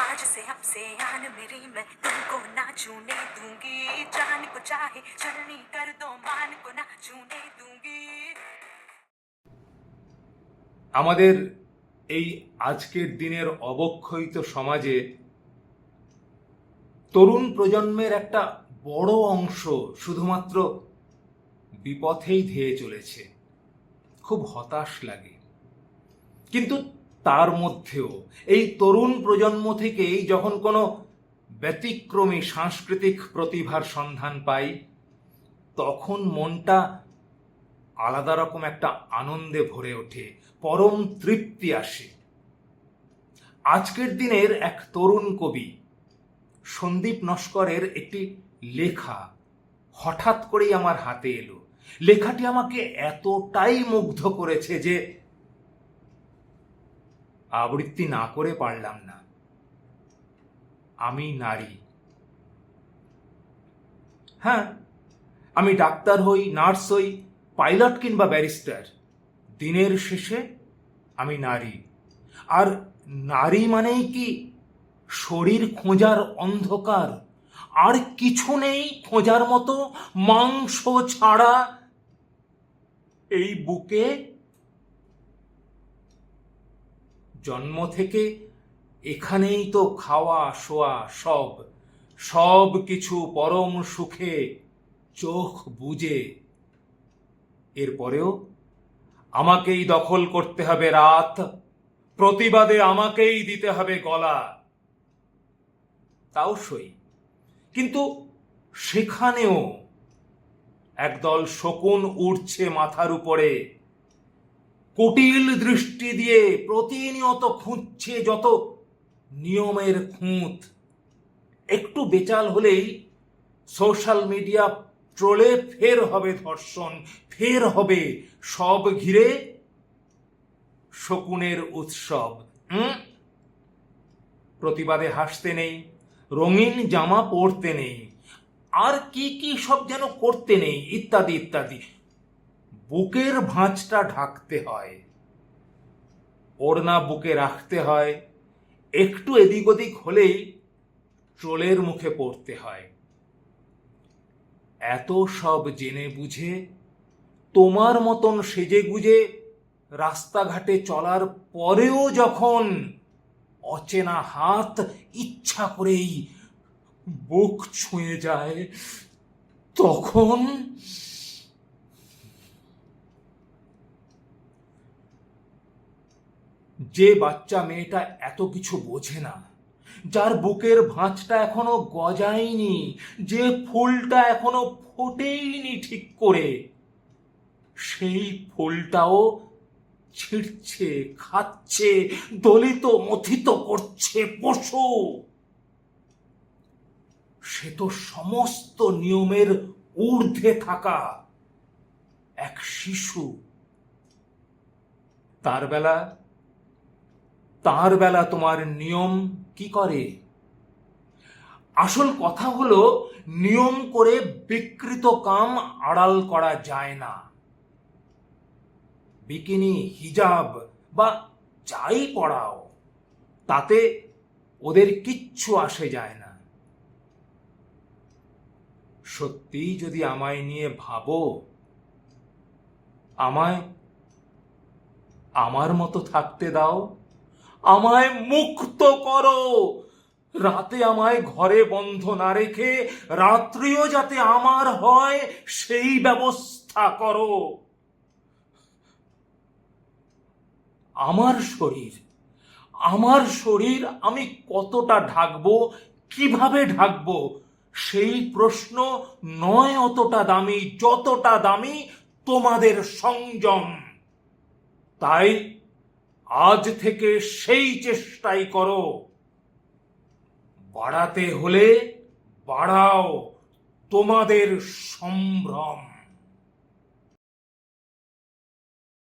आज से अब से आन मेरी मैं तुमको ना छूने दूंगी जान को चाहे चलनी कर दो मान को ना छूने दूंगी আমাদের এই আজকের দিনের অবক্ষয়িত সমাজে তরুণ প্রজন্মের একটা বড় অংশ শুধুমাত্র বিপথেই ধেয়ে চলেছে খুব হতাশ লাগে কিন্তু তার মধ্যেও। এই তরুণ প্রজন্ম থেকেই যখন কোনো ব্যতিক্রমী সাংস্কৃতিক প্রতিভার সন্ধান পাই, তখন মনটা আলাদা রকম একটা আনন্দে ভরে ওঠে, পরম তৃপ্তি আসে। আজকের দিনের এক তরুণ কবি, সন্দীপ নস্করের একটি লেখা হঠাৎ করেই আমার হাতে এলো। লেখাটি আমাকে এতটাই মুগ্ধ করেছে যে আবৃত্তি না করে পারলাম না। আমি নারী। হ্যাঁ আমি ডাক্তার হই, নার্স হই, পাইলট কিংবা ব্যারিস্টার। দিনের শেষে আমি নারী। আর নারী মানেই কি? শরীর খোঁজার অন্ধকার। আর কিছু নেই খোঁজার মতো মাংস ছাড়া। এই বুকে জন্ম থেকে এখানেই তো খাওয়া, শোয়া, সব। সব কিছু পরম সুখে চোখ বুজে। এরপরেও আমাকেই দখল করতে হবে রাত। প্রতিবাদে আমাকেই দিতে হবে গলা। তাও সই। কিন্তু সেখানেও একদল শকুন উঠছে মাথার উপরে। কুটিল দৃষ্টি দিয়ে প্রতিনিয়ত খুঁজছে যত নিয়মের খুঁত। একটু বেচাল হলেই সোশ্যাল মিডিয়া ট্রোলে ফের হবে ধর্ষণ, ফের হবে সব ঘিরে শকুনের উৎসব? প্রতিবাদে হাসতে নেই, রঙিন জামা পরতে নেই, আর কি কি সব যেন করতে নেই, ইত্যাদি ইত্যাদি। বুকের ভাঁজটা ঢাকতে হয়। ওড়না বুকে রাখতে হয়। একটু এদিক ওদিক হলেই ট্রোলের মুখে পড়তে হয়। এত সব জেনে বুঝে, তোমার মতন সেজে গুজে রাস্তাঘাটে চলার পরেও যখন অচেনা হাত ইচ্ছা করেই বুক ছুঁয়ে যায়, তখন যে বাচ্চা মেয়েটা এত কিছু বোঝে না, যার বুকের ভাঁজটা এখনও গজায়নি, যে ফুলটা এখনও ফোটেইনি ঠিক করে, সেই ফুলটাও ছিঁড়ছে, খাচ্ছে, দলিত, মথিত করছে পশু। সে তো সমস্ত নিয়মের ঊর্ধ্বে থাকা এক শিশু। তার বেলা তার বেলা তোমার নিয়ম কি করে? আসল কথা হলো, নিয়ম করে বিকৃত কাম আড়াল করা যায় না। বিকিনি, হিজাব বা যাই পড়াও, তাতে ওদের কিচ্ছু আসে যায় না। সত্যিই যদি আমায় নিয়ে ভাবো, আমায় আমার মতো থাকতে দাও। আমায় মুক্ত করো। রাতে আমায় ঘরে বন্ধ না রেখে রাত্রিও যাতে আমার হয়, সেই ব্যবস্থা করো। আমার শরীর আমার শরীর আমি কতটা ঢাকবো, কীভাবে ঢাকবো, সেই প্রশ্ন নয় অতটা দামি, যতটা দামি তোমাদের সংযম। তাই আজ থেকে সেই চেষ্টাই করো। বাড়াতে হলে বাড়াও তোমাদের সম্ভ্রম।